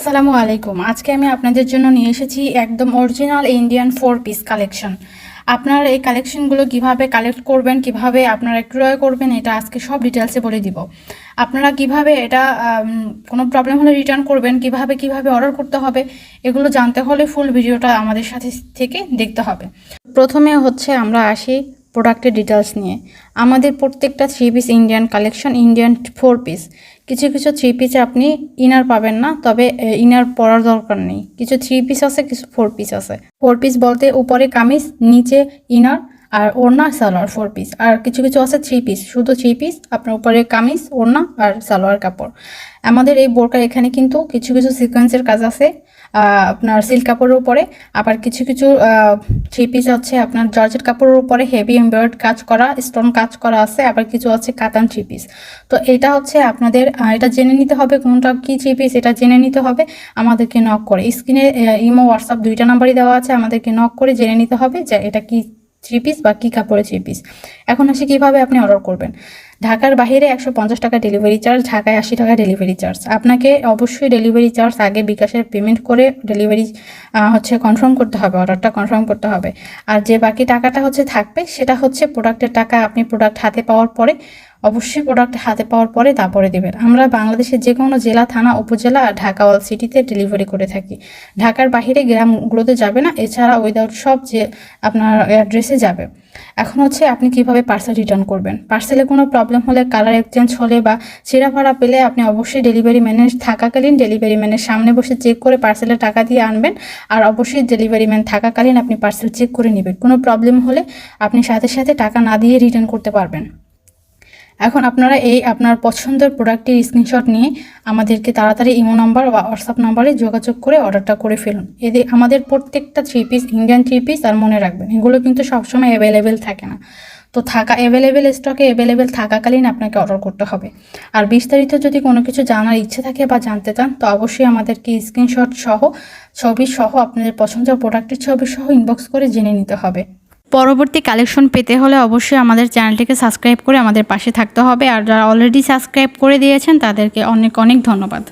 আসসালামু আলাইকুম। আজকে আমি আপনাদের জন্য নিয়ে এসেছি একদম original Indian four piece collection আপনার এই কালেকশনগুলো কীভাবে কালেক্ট করবেন, কীভাবে আপনারা ক্রয় করবেন, এটা আজকে সব ডিটেলসে বলে দিব। আপনারা কীভাবে এটা কোনো প্রবলেম হলে রিটার্ন করবেন, কীভাবে কীভাবে অর্ডার করতে হবে, এগুলো জানতে হলে ফুল ভিডিওটা আমাদের সাথে থেকে দেখতে হবে। প্রথমে হচ্ছে আমরা আসি প্রোডাক্টের ডিটেলস নিয়ে। আমাদের প্রত্যেকটা three piece Indian collection Indian four piece কিছু কিছু থ্রি পিসে আপনি ইনার পাবেন না, তবে ইনার পরার দরকার নেই। কিছু থ্রি পিস আছে, কিছু ফোর পিস আছে। ফোর পিস বলতে উপরে কামিজ, নিচে ইনার আর ওড়না, সালোয়ার ফোর পিস আর কিছু কিছু আছে থ্রি পিস শুধু থ্রি পিস আপনার উপরে কামিজ, ওড়না আর সালোয়ার কাপড়। আমাদের এই বোরকার এখানে কিন্তু কিছু কিছু সিকোয়েন্সের কাজ আছে। আপনার সিল্ক কাপড়ের উপরে। আবার কিছু কিছু থ্রি পিস হচ্ছে আপনার জর্জেট কাপড়ের উপরে হেভি এমব্রয়েড কাজ করা স্টোন কাজ করা আছে, আবার কিছু আছে কাতান থ্রি পিস তো এটা হচ্ছে আপনাদের এটা জেনে নিতে হবে কোনটা কি থ্রি পিস এটা জেনে নিতে হবে। আমাদেরকে নক করে। স্ক্রিনে ইমো, হোয়াটসঅ্যাপ দুইটা নাম্বারই দেওয়া আছে, আমাদেরকে নক করে জেনে নিতে হবে যে এটা কি থ্রি পিস বা কী কাপড়ে থ্রি পিস এখন আসি কীভাবে আপনি অর্ডার করবেন? ঢাকার বাইরে একশো পঞ্চাশ টাকা ডেলিভারি চার্জ ঢাকায় আশি টাকা ডেলিভারি চার্জ আপনাকে অবশ্যই ডেলিভারি চার্জ আগে বিকাশের পেমেন্ট করে ডেলিভারি হচ্ছে কনফার্ম করতে হবে অর্ডারটা কনফার্ম করতে হবে। আর যে বাকি টাকাটা হচ্ছে থাকবে, সেটা হচ্ছে প্রোডাক্টের টাকা আপনি প্রোডাক্ট হাতে পাওয়ার পরে অবশ্যই প্রোডাক্ট হাতে পাওয়ার পরে তারপরে দেবেন। আমরা বাংলাদেশের যে কোনো জেলা, থানা, উপজেলা আর ঢাকা অল সিটিতে ডেলিভারি করে থাকি। ঢাকার বাইরে গ্রামগুলোতে যাবে না, এছাড়া উইদাউট সব যে আপনার অ্যাড্রেসে যাবে। এখন হচ্ছে আপনি কীভাবে পার্সেল রিটার্ন করবেন? পার্সেলে কোনো প্রবলেম হলে কালার এক্সচেঞ্জ হলে বা ছেঁড়া ভাড়া পেলে আপনি অবশ্যই ডেলিভারি ম্যানের থাকাকালীন ডেলিভারি ম্যানের সামনে বসে চেক করে পার্সেলের টাকা দিয়ে আনবেন আর অবশ্যই ডেলিভারি ম্যান থাকাকালীন আপনি পার্সেল চেক করে নেবেন। কোনো প্রবলেম হলে আপনি সাথে সাথে টাকা না দিয়ে রিটার্ন করতে পারবেন। এখন আপনারা এই আপনার পছন্দের প্রোডাক্টের স্ক্রিনশট নিয়ে আমাদেরকে তাড়াতাড়ি ইমো নাম্বার বা হোয়াটসঅ্যাপ নাম্বারে যোগাযোগ করে অর্ডারটা করে ফেলুন। এদের, আমাদের প্রত্যেকটা three piece Indian three piece আর মনে রাখবেন, এগুলো কিন্তু সবসময় অ্যাভেলেবেল থাকে না। তো থাকা অ্যাভেলেবেল স্টকে অ্যাভেলেবেল থাকাকালীন আপনাকে অর্ডার করতে হবে। আর বিস্তারিত যদি কোনো কিছু জানার ইচ্ছে থাকে বা জানতে চান, তো অবশ্যই আমাদেরকে স্ক্রিনশট সহ, ছবি সহ, আপনাদের পছন্দের প্রোডাক্টের ছবি সহ ইনবক্স করে জেনে নিতে হবে। পরবর্তী কালেকশন পেতে হলে অবশ্যই আমাদের চ্যানেলটিকে সাবস্ক্রাইব করে আমাদের পাশে থাকতে হবে। আর যারা অলরেডি সাবস্ক্রাইব করে দিয়েছেন, তাদেরকে অনেক অনেক ধন্যবাদ।